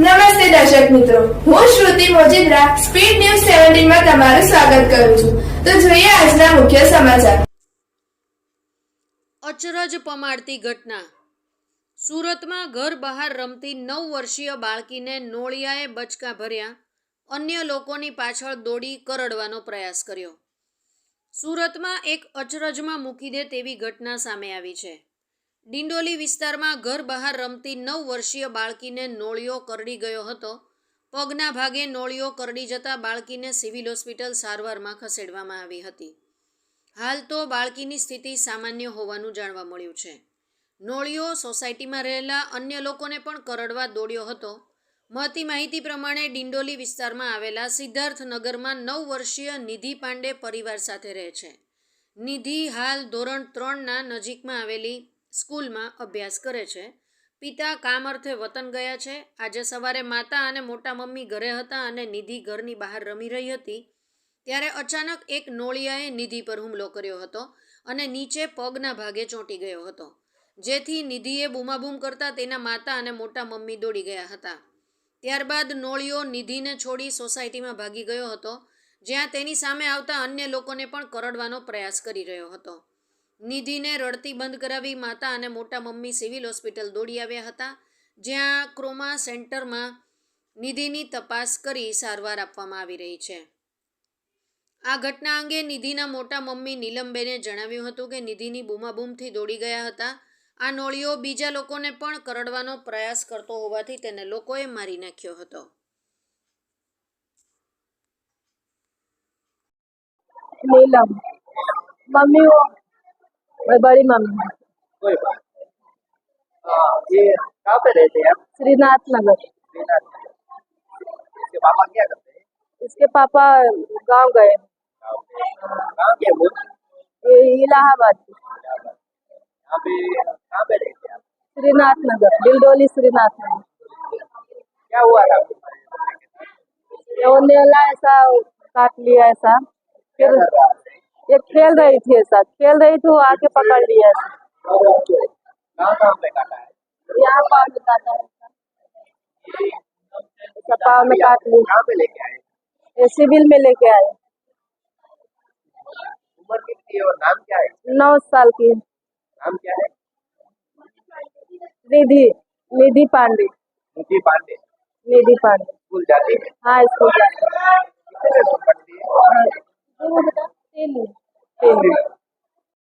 નમસ્તે દર્શક મિત્રો. હું શ્રુતિ મોજીદ્રા, સ્પીડ ન્યૂઝ સેવન્ટીનમાં તમારું સ્વાગત કરું છું. તો જોઈએ આજના મુખ્ય સમાચાર. અચરજ પમાડતી ઘટના. સુરતમાં ઘર બહાર રમતી નવ વર્ષીય બાળકીને નોળિયાએ બચકા ભર્યા. અન્ય લોકોની પાછળ દોડી કરડવાનો પ્રયાસ કર્યો. સુરતમાં એક અચરજમાં મૂકી દે તેવી ઘટના સામે આવી છે. ડિંડોલી વિસ્તારમાં ઘર બહાર રમતી નવ વર્ષીય બાળકીને નોળિયો કરડી ગયો હતો. પગના ભાગે નોળિયો કરડી જતા બાળકીને સિવિલ હોસ્પિટલ સારવારમાં ખસેડવામાં આવી હતી. હાલ તો બાળકીની સ્થિતિ સામાન્ય હોવાનું જાણવા મળ્યું છે. નોળિયો સોસાયટીમાં રહેલા અન્ય લોકોને પણ કરડવા દોડ્યો હતો. મળતી માહિતી પ્રમાણે ડિંડોલી વિસ્તારમાં આવેલા સિદ્ધાર્થનગરમાં નવ વર્ષીય નિધિ પાંડે પરિવાર સાથે રહે છે. નિધિ હાલ ધોરણ ત્રણના નજીકમાં આવેલી સ્કૂલમાં અભ્યાસ કરે છે. પિતા કામ અર્થે વતન ગયા છે. આજે સવારે માતા અને મોટા મમ્મી ઘરે હતા અને નિધિ ઘરની બહાર રમી રહી હતી. ત્યારે અચાનક એક નોળિયાએ નિધિ પર હુમલો કર્યો હતો અને નીચે પગના ભાગે ચોંટી ગયો હતો. જેથી નિધિએ બૂમાબૂમ કરતા તેના માતા અને મોટા મમ્મી દોડી ગયા હતા. ત્યારબાદ નોળિયો નિધિને છોડી સોસાયટીમાં ભાગી ગયો હતો, જ્યાં તેની સામે આવતા અન્ય લોકોને પણ કરડવાનો પ્રયાસ કરી રહ્યો હતો. નિધિને રડતી બંધ કરાવી માતા અને મોટા મમ્મી સિવિલ હોસ્પિટલ દોડી આવ્યા હતા, જ્યાં ક્રોમા સેન્ટરમાં નિધિની તપાસ કરી સારવાર આપવામાં આવી રહી છે. આ ઘટના અંગે નિધિના મોટા મમ્મી નીલમબેને જણાવ્યું હતું કે નિધિની બૂમાબૂમથી દોડી ગયા હતા. આ નોળીઓ બીજા લોકોને પણ કરડવાનો પ્રયાસ કરતો હોવાથી તેને લોકોએ મારી નાખ્યો હતો. નીલમ. મમ્મી वो बड़ी मम्मी कोई बात नहीं। हाँ, ये कहाँ पे रहते हैं आप श्रीनाथ नगर श्रीनाथ में। इसके पापा क्या करते हैं इसके पापा गाँव गए गाँव में। कहाँ के वो ये इलाहाबाद यहाँ पे कहाँ पे रहते हैं आप श्रीनाथ नगर डिलडोली श्रीनाथ नगर क्या हुआ था आपके साथ? ये वो नेला ऐसा काट लिया ऐसा फिर क्या है? ये खेल रही थी ऐसा। खेल रही थी वो आके पकड़ लिया है यहाँ पाँव में काटा है पाँव में काट लिया। ये सिविल में लेके आए। उम्र कितनी है और नाम क्या है? नौ साल की। नाम क्या है? निधि निधि पांडे। मुखी पांडे। निधि पांडे। स्कूल जाती है? हाँ स्कूल जाते हैं।